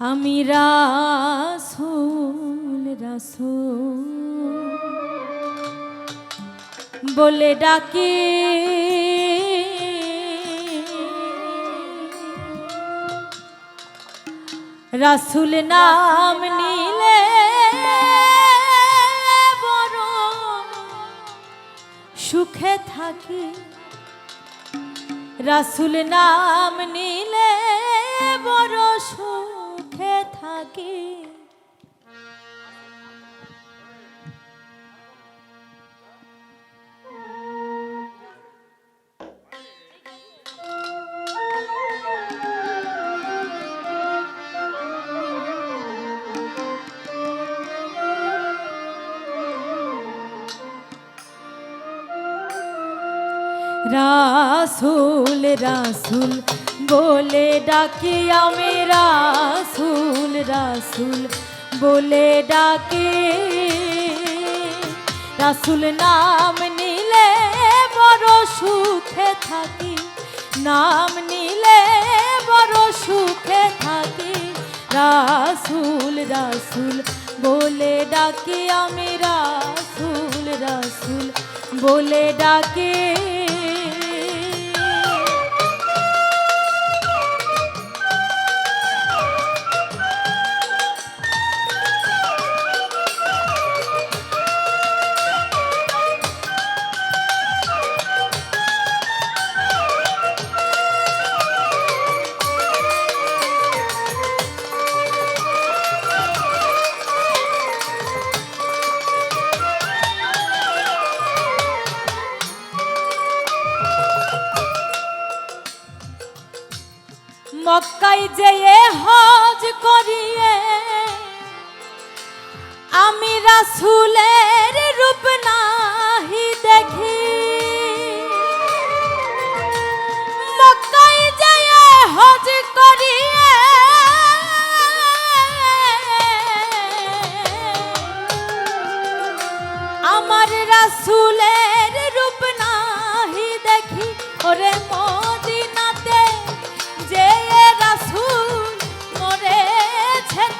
আমি রাসুল রাসুল। বলে ডাকি, রাসুল নাম নিলে সুখে থাকি। রাসুল নাম নিলে বড় সুখে থাকি। রাসুল রাসুল বলে ডাকি আমি রাসুল রাসুল বলে ডাকি। রাসুল নাম নিলে বড় সুখে থাকি, নাম নিলে বড় সুখে থাকি। রাসুল রাসুল বলে ডাকি আমি রাসুল রাসুল বলে ডাকে। মক্কাই যেয়ে হজ করিয়ে আমি রাসুলের রূপ নাহি দেখি। মক্কাই যেয়ে হজ করিয়ে আমার রাসুলের রূপ নাহি দেখি। ওরে মদিনাতে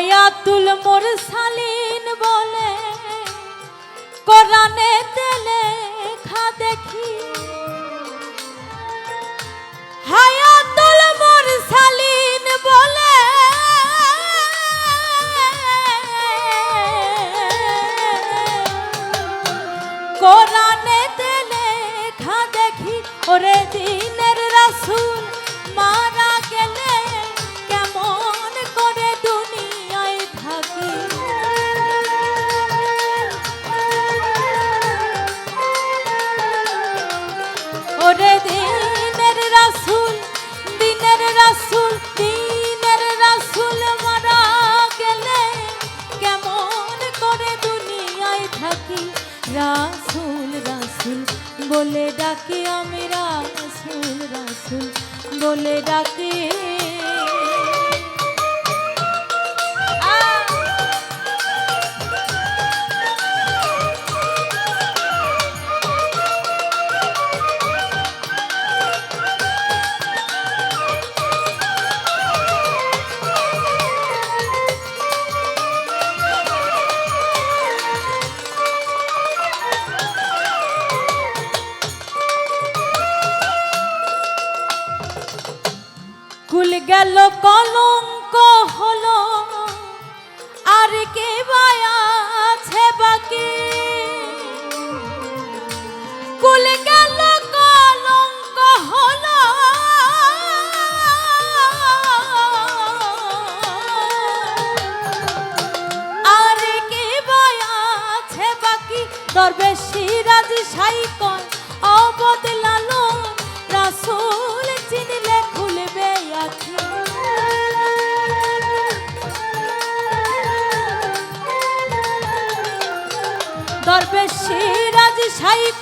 হায়াতুল মুরসালিন বলে, কোরআনে তেলে খা দেখি। হায়াতুল মুরসালিন বলে, কোরআনে তেলে খা দেখি। ওরে দিনের রাসূল বলে ডাকি গেল কলঙ্ক হলো। আর কে আছে বাকি? কুল গেল কলঙ্ক হলো। আর কে আছে বাকি? দরবেশি রাজ সাই কয় অবদলালো রাসূল চিনলে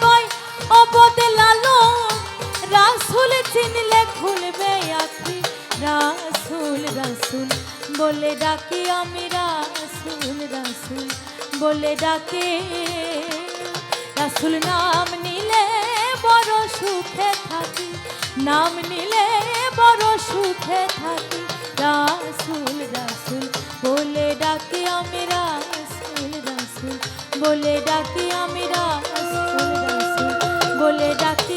কয় রাসূল চিনলে খুলবে রাসূল, বলে ডাকি আমি রাসূল রাসূল, বলে ডাকে। রাসূল নাম নিলে বড় সুখে থাকি, নাম নিলে সুখে থাকি, রাসুল রাসুল, বলে ডাকি আমি রাসুল রাসুল, বলে ডাকি আমি রাসুল রাসুল, বলে ডাকি